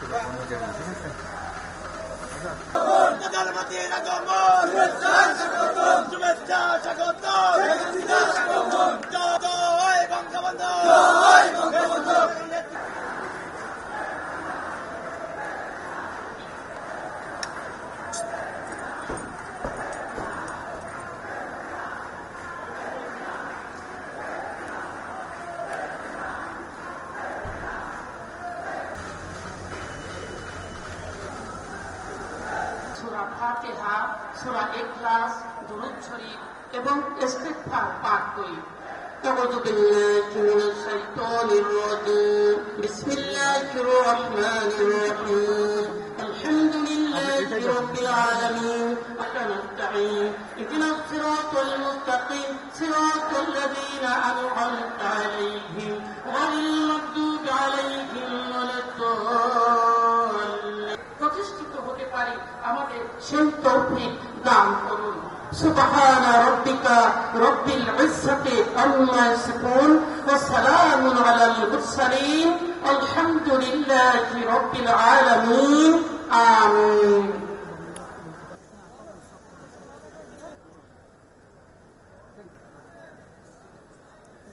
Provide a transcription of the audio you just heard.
প্রধানমন্ত্রীর আগমন শুভেচ্ছা ফাতিহা সুরা ইখলাস দুরূদ শরীফ এবং ইস্তিগফার পাঠ করি أعوذ بالله من الشيطان الرجيم بسم الله الرحمن الرحيم الحمد لله رب العالمين ونستعين اهدنا الصراط المستقيم صراط الذين أنعمت পারি আমাদের সেই তৌফিক দান করুন سبحان ربك رب العزة عما يصفون وسلام على المرسلين الحمد لله رب العالمين آمين